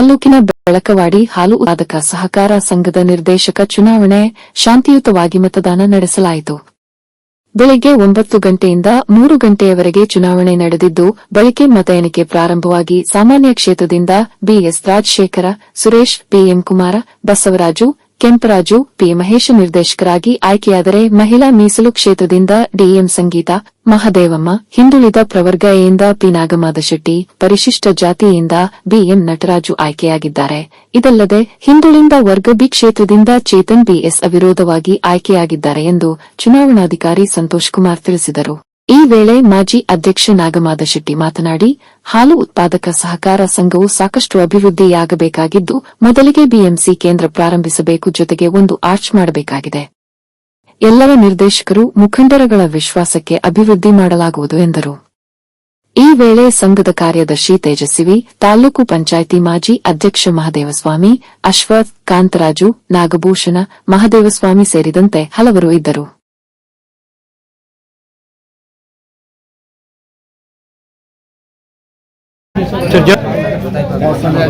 ತಾಲೂಕಿನ ಬೆಳಕವಾಡಿ ಹಾಲು ಉತ್ಪಾದಕ ಸಹಕಾರ ಸಂಘದ ನಿರ್ದೇಶಕ ಚುನಾವಣೆ ಶಾಂತಿಯುತವಾಗಿ ಮತದಾನ ನಡೆಸಲಾಯಿತು. ಬೆಳಗ್ಗೆ ಒಂಬತ್ತು ಗಂಟೆಯಿಂದ ಮೂರು ಗಂಟೆಯವರೆಗೆ ಚುನಾವಣೆ ನಡೆದಿದ್ದು, ಬಳಿಕೆ ಮತ ಎಣಿಕೆ ಪ್ರಾರಂಭವಾಗಿ ಸಾಮಾನ್ಯ ಕ್ಷೇತ್ರದಿಂದ BS Rajashekara, Suresh, BM Kumara, Basavaraju Kemparaju, P. Mahesh ನಿರ್ದೇಶಕರಾಗಿ ಆಯ್ಕೆಯಾದರೆ ಮಹಿಳಾ ಮೀಸಲು ಕ್ಷೇತ್ರದಿಂದ ಡಿಎಂ ಸಂಗೀತ, ಮಹದೇವಮ್ಮ, ಹಿಂದುಳಿದ ಪ್ರವರ್ಗ ಎಯಿಂದ ಪಿ. ನಾಗಮಾದಶೆಟ್ಟಿ ಪರಿಶಿಷ್ಟ ಜಾತಿಯಿಂದ ಬಿಎಂ ನಟರಾಜು ಆಯ್ಕೆಯಾಗಿದ್ದಾರೆ. ಇದಲ್ಲದೆ ಹಿಂದುಳಿದ ವರ್ಗ ಬಿ ಕ್ಷೇತ್ರದಿಂದ ಚೇತನ್ ಬಿಎಸ್ ಅವಿರೋಧವಾಗಿ ಆಯ್ಕೆಯಾಗಿದ್ದಾರೆ ಎಂದು ಚುನಾವಣಾಧಿಕಾರಿ ಸಂತೋಷ್ ಕುಮಾರ್ ತಿಳಿಸಿದರು. ಈ ವೇಳೆ ಮಾಜಿ ಅಧ್ಯಕ್ಷ ನಾಗಮಾದ ಶೆಟ್ಟಿ ಮಾತನಾಡಿ, ಹಾಲು ಉತ್ಪಾದಕ ಸಹಕಾರ ಸಂಘವು ಸಾಕಷ್ಟು ಅಭಿವೃದ್ಧಿಯಾಗಬೇಕಾಗಿದ್ದು, ಮೊದಲಿಗೆ ಬಿಎಂಸಿ ಕೇಂದ್ರ ಪ್ರಾರಂಭಿಸಬೇಕು ಜೊತೆಗೆ ಒಂದು ಆರ್ಚ್ ಮಾಡಬೇಕಾಗಿದೆ. ಎಲ್ಲರ ನಿರ್ದೇಶಕರು ಮುಖಂಡರಗಳ ವಿಶ್ವಾಸಕ್ಕೆ ಅಭಿವೃದ್ಧಿ ಮಾಡಲಾಗುವುದು ಎಂದರು. ಈ ವೇಳೆ ಸಂಘದ ಕಾರ್ಯದರ್ಶಿ ತೇಜಸ್ವಿ, ತಾಲೂಕು ಪಂಚಾಯಿತಿ ಮಾಜಿ ಅಧ್ಯಕ್ಷ ಮಹದೇವಸ್ವಾಮಿ, ಅಶ್ವಥ್, ಕಾಂತರಾಜು, ನಾಗಭೂಷಣ, ಮಹದೇವಸ್ವಾಮಿ ಸೇರಿದಂತೆ ಹಲವರು ಇದ್ದರು.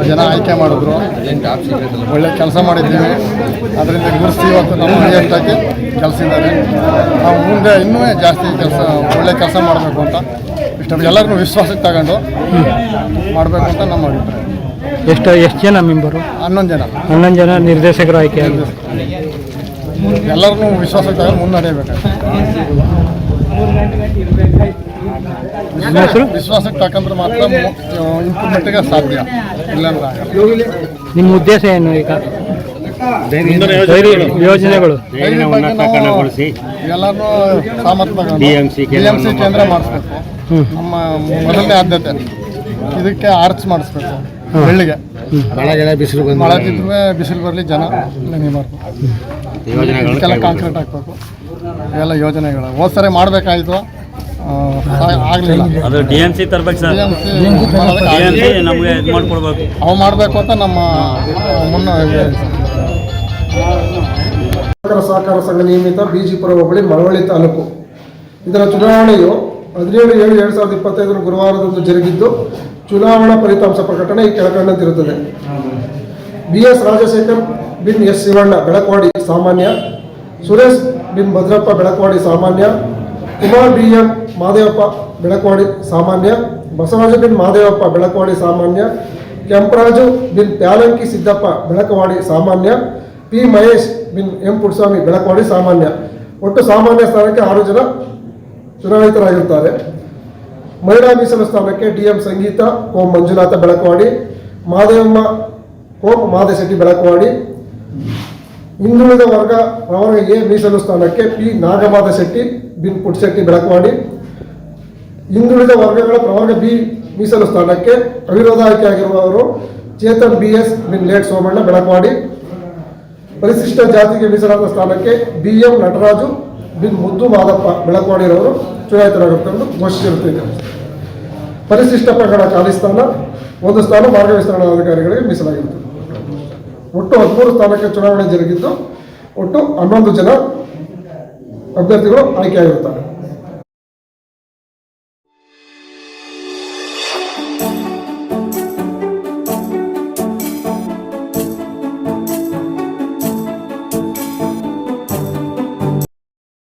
ಜನ ಆಯ್ಕೆ ಮಾಡಿದ್ರು. ಒಳ್ಳೆ ಕೆಲಸ ಮಾಡಿದ್ದೀವಿ. ಅದರಿಂದ ಗುರುಸಿ ಇವತ್ತು ನಮ್ಮ ನಿಯತ್ತಾಗಿ ಕೆಲಸ ಇದ್ದಾರೆ. ನಾವು ಮುಂದೆ ಇನ್ನೂ ಜಾಸ್ತಿ ಕೆಲಸ ಒಳ್ಳೆ ಕೆಲಸ ಮಾಡಬೇಕು ಅಂತ ಇಷ್ಟ ಎಲ್ಲರಿಗೂ ವಿಶ್ವಾಸಕ್ಕೆ ತಗೊಂಡು ಮಾಡಬೇಕು ಅಂತ ನಮ್ಮ ಅಭಿಪ್ರಾಯ. ಎಷ್ಟು ಎಷ್ಟು ಜನ ಮೆಂಬರು ಹನ್ನೊಂದು ಜನ. ಹನ್ನೊಂದು ಜನ ನಿರ್ದೇಶಕರು ಆಯ್ಕೆ ಎಲ್ಲರಿಗೂ ವಿಶ್ವಾಸ ಇದ್ದಾಗ ಮುನ್ನಡೆಯಬೇಕು. ವಿಶ್ವಾಸಕ್ಕೆ ತಕ್ಕಂದ್ರೆ ಮಾತ್ರ ಇಂಪ್ರೂವ್ಮೆಂಟ್ಗೆ ಸಾಧ್ಯ. ಇಲ್ಲಾಂದ್ರೆ ನಿಮ್ಮ ಉದ್ದೇಶ ಏನು ಈಗ? ಯೋಜನೆಗಳು. ಎಲ್ಲರೂ ಸಾಮರ್ಥ್ಯ DMC ಕೇಂದ್ರ ಮಾಡಿಸ್ಬೇಕು. ನಮ್ಮ ಮೊದಲನೇ ಆದ್ಯತೆ. ಇದಕ್ಕೆ ಆರ್ಚ್ ಮಾಡಿಸ್ಬೇಕು. ಬೆಳ್ಳಿಗೆ. ಮಳೆಗೆಲ್ಲ ಬಿಸಿಲು ಬಂದು ಮಳೆ ಬಿದ್ದರೆ ಬಿಸಿಲು ಬರಲಿ ಜನ ಯೋಜನೆಗಳು ಇದಕ್ಕೆಲ್ಲ ಕಾಂಕ್ರೀಟ್ ಹಾಕ್ಬೇಕು. ಇವೆಲ್ಲ ಯೋಜನೆಗಳು. ಹೋದ ಸರಿ ಮಾಡಬೇಕಾಯಿತು ಆಗಲಿಲ್ಲ. ಅದು ಡಿ ಎನ್ ಸಿ ತರ್ಬೇಕು ಸರ್. ಡಿ ನಮಗೆ ಇದು ಮಾಡ್ಕೊಡ್ಬೇಕು. ಅವು ಮಾಡಬೇಕು ಅಂತ ನಮ್ಮ ಮುನ್ನ ಸಹಕಾರ ಸಹಕಾರ ಸಂಘ ನಿಯಮಿತ ಬಿಜಿಪುರ ಹೋಬಳಿ ಮರವಳ್ಳಿ ತಾಲೂಕು. ಇದರ ಚುನಾವಣೆಯು ಹದಿನೇಳು ಏಳು ಎರಡು ಸಾವಿರದ ಇಪ್ಪತ್ತೈದರ ಗುರುವಾರದಂದು ಜರುಗಿದ್ದು ಚುನಾವಣಾ ಫಲಿತಾಂಶ ಪ್ರಕಟಣೆ ಈ ಕೆಳಕಂಡಂತಿರುತ್ತದೆ. ಬಿ ಎಸ್ ರಾಜಶೇಖರ್ ಬಿನ್ ಎಸ್ ಶಿವಣ್ಣ, ಬೆಳಕವಾಡಿ ಸಾಮಾನ್ಯ. ಸುರೇಶ್ ಬಿನ್ ಭದ್ರಪ್ಪ, ಬೆಳಕವಾಡಿ ಸಾಮಾನ್ಯ. ಕುಮಾರ್ ಬಿ ಎಂ ಮಾದೇವಪ್ಪ, ಬೆಳಕವಾಡಿ ಸಾಮಾನ್ಯ. ಬಸವರಾಜ ಬಿನ್ ಮಾದೇವಪ್ಪ, ಬೆಳಕವಾಡಿ ಸಾಮಾನ್ಯ. ಕೆಂಪರಾಜು ಬಿನ್ ಪ್ಯಾಲಂಕಿ ಸಿದ್ದಪ್ಪ, ಬೆಳಕವಾಡಿ ಸಾಮಾನ್ಯ. ಪಿ ಮಹೇಶ್ ಬಿನ್ ಎಂ ಪುಟ್ಸ್ವಾಮಿ, ಬೆಳಕವಾಡಿ ಸಾಮಾನ್ಯ. ಒಟ್ಟು ಸಾಮಾನ್ಯ ಸ್ಥಾನಕ್ಕೆ ಆರು ಜನ ಚುನಾಯಿತರಾಗಿರ್ತಾರೆ ಮಹಿಳಾ ಮೀಸಲು ಸ್ಥಾನಕ್ಕೆ ಡಿ ಎಂ ಸಂಗೀತ ಓಂ ಮಂಜುನಾಥ ಬೆಳಕವಾಡಿ, ಮಾದೇವಮ್ಮ ಓಂ ಮಾದೇಶೆಟ್ಟಿ ಬೆಳಕವಾಡಿ, ಹಿಂದುಳಿದ ವರ್ಗ ಪ್ರವರ್ಗ ಎ ಮೀಸಲು ಸ್ಥಾನಕ್ಕೆ ಪಿ ನಾಗಮಾದ ಶೆಟ್ಟಿ ಬಿನ್ ಪುಟ್ಶೆಟ್ಟಿ ಬೆಳಕವಾಡಿ, ಹಿಂದುಳಿದ ವರ್ಗಗಳ ಪ್ರವರ್ಗ ಬಿ ಮೀಸಲು ಸ್ಥಾನಕ್ಕೆ ಅವಿರೋಧ ಆಯ್ಕೆಯಾಗಿರುವವರು ಚೇತನ್ ಬಿ ಎಸ್, ಬಿನ್ ಲೇಟ್ ಸೋಮಣ್ಣ ಬೆಳಕವಾಡಿ, ಪರಿಶಿಷ್ಟ ಜಾತಿಗೆ ಮೀಸಲಾದ ಸ್ಥಾನಕ್ಕೆ ಬಿ ಎಂ ನಟರಾಜು ಬಿನ್ ಮುದ್ದು ಮಾದಪ್ಪ ಬೆಳಕವಾಡಿರವರು ಚುನಾಯಿತರಾಗಿರ್ತಕ್ಕಂಥ ಘೋಷಿಸಿರುತ್ತಿದೆ ಪರಿಶಿಷ್ಟ ಪಂಗಡ ಖಾಲಿ ಸ್ಥಾನ, ಒಂದು ಸ್ಥಾನ ಮಾರ್ಗ ವಿಸ್ತರಣಾಧಿಕಾರಿಗಳಿಗೆ ಮೀಸಲಾಗಿರುತ್ತದೆ ಒಟ್ಟು ಹದಿಮೂರು ಸ್ಥಾನಕ್ಕೆ ಚುನಾವಣೆ ಜರುಗಿದ್ದು, ಒಟ್ಟು ಹನ್ನೊಂದು ಜನ ಅಭ್ಯರ್ಥಿಗಳು ಆಯ್ಕೆಯಾಗಿರುತ್ತಾರೆ.